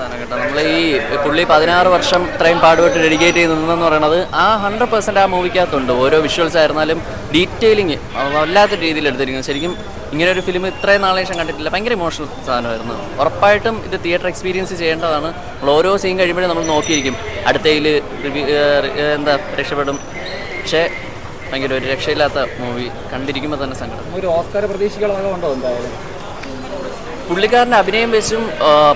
സാധനം കേട്ടോ. നമ്മൾ ഈ പുള്ളി പതിനാറ് വർഷം ഇത്രയും പാടുപെട്ട് ഡെഡിക്കേറ്റ് ചെയ്ത് നിന്നെന്ന് പറയുന്നത് ആ ഹൺഡ്രഡ് പെർസെന്റ് ആ മൂവിക്കകത്തുണ്ട്. ഓരോ വിഷ്വൽസ് ആയിരുന്നാലും ഡീറ്റെയിലിങ് വല്ലാത്ത രീതിയിൽ എടുത്തിരിക്കുന്നത്. ശരിക്കും ഇങ്ങനെ ഒരു ഫിലിം ഇത്രയും നാളെ ശേഷം കണ്ടിട്ടില്ല. ഭയങ്കര ഇമോഷണൽ സാധനമായിരുന്നു. ഉറപ്പായിട്ടും ഇത് തിയേറ്റർ എക്സ്പീരിയൻസ് ചെയ്യേണ്ടതാണ്. നമ്മൾ ഓരോ സീൻ കഴിയുമ്പോഴും നമ്മൾ നോക്കിയിരിക്കും. അടുത്തയിൽ എന്താ രക്ഷപ്പെടും. പക്ഷേ ഭയങ്കര ഒരു രക്ഷയില്ലാത്ത മൂവി കണ്ടിരിക്കുമ്പോൾ തന്നെ സങ്കടം. ഒരു ഓസ്കാർ പ്രതീക്ഷകളൊക്കെ ഉണ്ടോ എന്തായാലും? പുള്ളിക്കാരന്റെ അഭിനയം വെച്ചും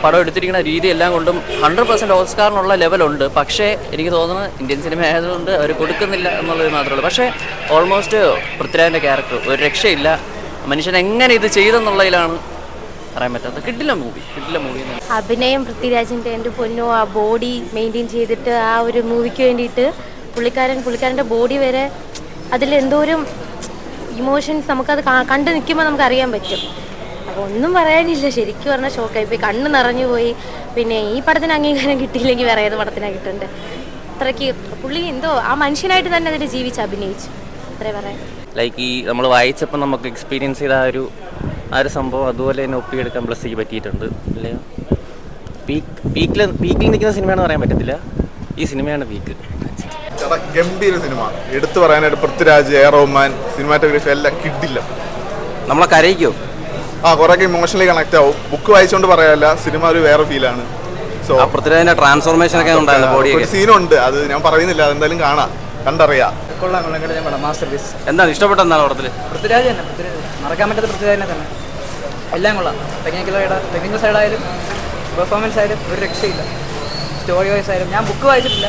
പടം എടുത്തിരിക്കുന്ന രീതി എല്ലാം കൊണ്ടും ഹൺഡ്രഡ് പെർസെന്റ് ഓസ്കാറിനുള്ള ലെവലുണ്ട്. പക്ഷേ എനിക്ക് തോന്നുന്നത് ഇന്ത്യൻ സിനിമ ആയതുകൊണ്ട് അവർ കൊടുക്കുന്നില്ല എന്നുള്ളത് മാത്രമേ ഉള്ളൂ. പക്ഷേ ഓൾമോസ്റ്റ് പൃഥ്വിരാജിന്റെ ക്യാരക്ടർ ഒരു രക്ഷയില്ല. മനുഷ്യൻ എങ്ങനെ ഇത് ചെയ്തെന്നുള്ളതിലാണ് പറയാൻ പറ്റാത്ത കിട്ടില്ല മൂവി കിട്ടില്ല മൂവി അഭിനയം പൃഥ്വിരാജിന്റെ എന്റെ പൊന്നോ ആ ബോഡി മെയിന്റെയിൻ ചെയ്തിട്ട് ആ ഒരു മൂവിക്ക് വേണ്ടിയിട്ട് പുള്ളിക്കാരൻ പുള്ളിക്കാരന്റെ ബോഡി വരെ അതിൽ എന്തോരം ഇമോഷൻസ് നമുക്കത് കണ്ടു നിൽക്കുമ്പോൾ നമുക്ക് അറിയാൻ പറ്റും. അപ്പോൾ ഒന്നും പറയാനില്ല. ശരിക്കും പറഞ്ഞാൽ ഷോക്കായി പോയി. കണ്ണ് നിറഞ്ഞു പോയി. പിന്നെ ഈ പടത്തിന് അംഗീകാരം കിട്ടിയില്ലെങ്കിൽ വേറെ ഏത് പടത്തിനാണ് കിട്ടേണ്ടത് അത്രയ്ക്ക് പുള്ളി എന്തോ ആ മനുഷ്യനായിട്ട് തന്നെ അതിൽ ജീവിച്ച് അഭിനയിച്ചു. അത്രേ പറയാം ലൈക്ക് ഈ നമ്മൾ വായിച്ചപ്പോൾ നമുക്ക് എക്സ്പീരിയൻസ് ചെയ്ത ആ ഒരു ആ ഒരു സംഭവം അതുപോലെ തന്നെ ഒപ്പിയെടുക്കാൻ ബ്ലസ്സിക്ക് പറ്റിയിട്ടുണ്ട്. അല്ലേ? പീക്ക് പീക്കിൽ പീക്കിൽ നിൽക്കുന്ന സിനിമയാണെന്ന് പറയാൻ പറ്റത്തില്ല. ഈ സിനിമയാണ് പീക്ക് ഗംഭീര സിനിമ എടുത്തു പറയാനായിട്ട് പൃഥ്വിരാജ് എ റഹ്മാൻ സിനിമാറ്റോഗ്രഫി എല്ലാം കിട്ടില്ല നമ്മളെ കരയിക്കോ? ആ കുറേയൊക്കെ ഇമോഷണലി കണക്ട് ആവും. ബുക്ക് വായിച്ചുകൊണ്ട് പറയാല്ല സിനിമ ഒരു വേറെ ഫീലാണ് സോ പൃഥ്വിരാജിന്റെ ട്രാൻസ്ഫോർമേഷൻ ഒക്കെ ഉണ്ടായിരുന്നു ഒരു ബോഡിയൊക്കെ സീനുണ്ട് അത് ഞാൻ പറയുന്നില്ല അതെന്തായാലും കാണാം. കണ്ടറിയാം. കൊള്ളാം കൊള്ളാം കേട്ടോ ഞാൻ പടം മാസ്റ്റർ പീസ് എന്താണ് ഇഷ്ടപ്പെട്ട എന്താണ് പടത്തിൽ പൃഥ്വിരാജ് തന്നെ പൃഥ്വിരാജ്. മറക്കാൻ പറ്റാത്ത പൃഥ്വിരാജിനെ തന്നെ എല്ലാം കൊള്ളാം. ടെക്നിക്കൽ ടെക്നിക്കൽ സൈഡായാലും പെർഫോമൻസ് ആയാലും ഒരു രക്ഷയില്ല. സ്റ്റോറി വൈസ് ആയാലും. ഞാൻ ബുക്ക് വായിച്ചിട്ടില്ല.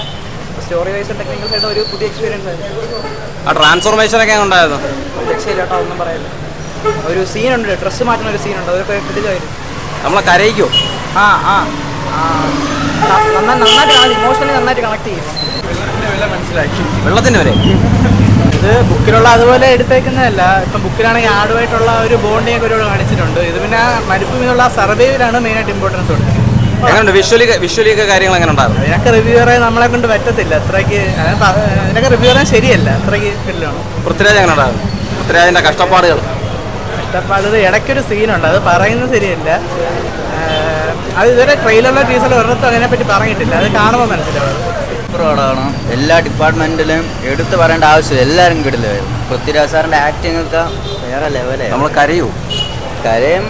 സ്റ്റോറി വൈസ് ടെക്നിക്കൽ സൈഡും ഒരു പുതിയ എക്സ്പീരിയൻസ് ആയിരുന്നു ആ ട്രാൻസ്ഫോർമേഷൻ ഒക്കെ ഉണ്ടായിരുന്നു രക്ഷയില്ല കേട്ടോ ഒന്നും പറയില്ല ഒരു സീനുണ്ട് ഡ്രസ്സ് മാറ്റുന്ന ഒരു സീനുണ്ട് അതൊക്കെ കിട്ടില്ലായിരുന്നു നമ്മളെ കരയിക്കോ? ആ ആ. ആ. നന്നായി നന്നായിട്ട് ഇമോഷണലി നന്നായിട്ട് കണക്ട് ചെയ്യും. വെള്ളത്തിന്റെ വരെ ഇത് ബുക്കിലുള്ള അതുപോലെ എടുത്തേക്കുന്നതല്ല. ഇപ്പം ബുക്കിലാണെങ്കിൽ ആടുമായിട്ടുള്ള ഒരു ബോണ്ടിങ് ഒക്കെ ഒരുപാട് കാണിച്ചിട്ടുണ്ട്. ഇത് പിന്നെ മരുഭൂമിയിലുള്ള മെയിൻ ആയിട്ട് ഇമ്പോർട്ടൻസ് കൊടുക്കുന്നത്. എങ്ങനെയുണ്ട്? വിഷ്വലി വിഷ്വലി ഒക്കെ കാര്യങ്ങൾ എങ്ങനെ ഉണ്ടായിരുന്നു? അതിനൊക്കെ റിവ്യൂറെ നമ്മളെ കൊണ്ട് പറ്റത്തില്ല. അത്രയ്ക്ക് അതിനൊക്കെ റിവ്യൂറെ ശരിയല്ല. അത്രയ്ക്ക് കിട്ടില്ലാണ് പൃഥ്വിരാജ് എങ്ങനെ ഉണ്ടായിരുന്നു? പൃഥ്വിരാജിന്റെ കഷ്ടപ്പാടുകൾ. കഷ്ടപ്പാട് ഇടയ്ക്കൊരു സീനുണ്ട് അത് പറയുന്നത് ശരിയല്ല. അത് ഇതുവരെ ട്രെയിലറിലെ ടീച്ചറിലോ ഒരിടത്തും അതിനെപ്പറ്റി പറഞ്ഞിട്ടില്ല. അത് കാണുമ്പോൾ മനസ്സിലാവും. പടമാണ്. എല്ലാ ഡിപ്പാർട്ട്മെന്റിലും എടുത്തു പറയേണ്ട ആവശ്യം എല്ലാവരും കിടിലായിരുന്നു പൃഥ്വിരാജ് സാറിന്റെ ആക്ടിംഗ് ഒക്കെ വേറെ ലെവലേ നമ്മൾ കരയൂ. കരയും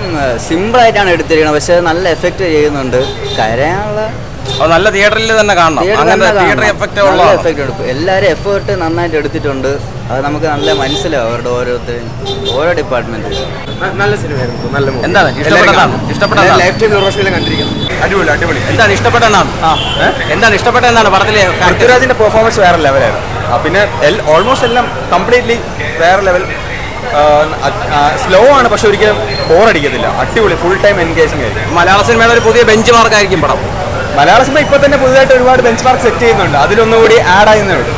സിമ്പിൾ ആയിട്ടാണ് എടുത്തിരിക്കുന്നത്. പക്ഷെ നല്ല എഫക്റ്റ് ചെയ്യുന്നുണ്ട്. കരയാനുള്ള അത് നല്ല തിയേറ്ററിൽ തന്നെ കാണണം. അങ്ങനെ തിയേറ്റർ. എഫക്റ്റ് ഉള്ള എഫക്റ്റ് എടുക്കും. എല്ലാവരും എഫേർട്ട് നന്നായിട്ട് എടുത്തിട്ടുണ്ട്. അത് നമുക്ക് നല്ല മനസ്സിലാവും അവരുടെ ഓരോരുത്തരും ഓരോ ഡിപ്പാർട്ട്മെന്റ് നല്ല സിനിമയായിരുന്നു. നല്ല എന്താണ്? ഇഷ്ടപ്പെട്ടതാണ്? ഇഷ്ടപ്പെട്ടതാണ്? ലൈഫ് ടൈം യൂറോഷ്യം കണ്ടിരിക്കണം അടിപൊളി അടിപൊളി. എന്താണ് ഇഷ്ടപ്പെട്ടെന്നാണ് എന്താണ് ഇഷ്ടപ്പെട്ടെന്നാണ് പടത്തിലെ പൃഥ്വിരാജിന്റെ പെർഫോമൻസ് വേറെ ലെവലായിരുന്നു പിന്നെ ഓൾമോസ്റ്റ് എല്ലാം കംപ്ലീറ്റ്ലി വേറെ ലെവൽ സ്ലോ ആണ് പക്ഷെ ഒരിക്കലും ബോറടിക്കത്തില്ല അടിപൊളി ഫുൾ ടൈം എൻഗേജിംഗ് ആയിരിക്കും. മലയാള സിനിമയുടെ ഒരു പുതിയ ബെഞ്ച് മാർക്ക് ആയിരിക്കും പടം. മലയാള സിനിമ ഇപ്പൊ തന്നെ പുതുതായിട്ട് ഒരുപാട് ബെഞ്ച് മാർക്ക് സെറ്റ് ചെയ്യുന്നുണ്ട്. അതിലൊന്നുകൂടി ആഡ് ആയിരുന്നേ ഉള്ളൂ.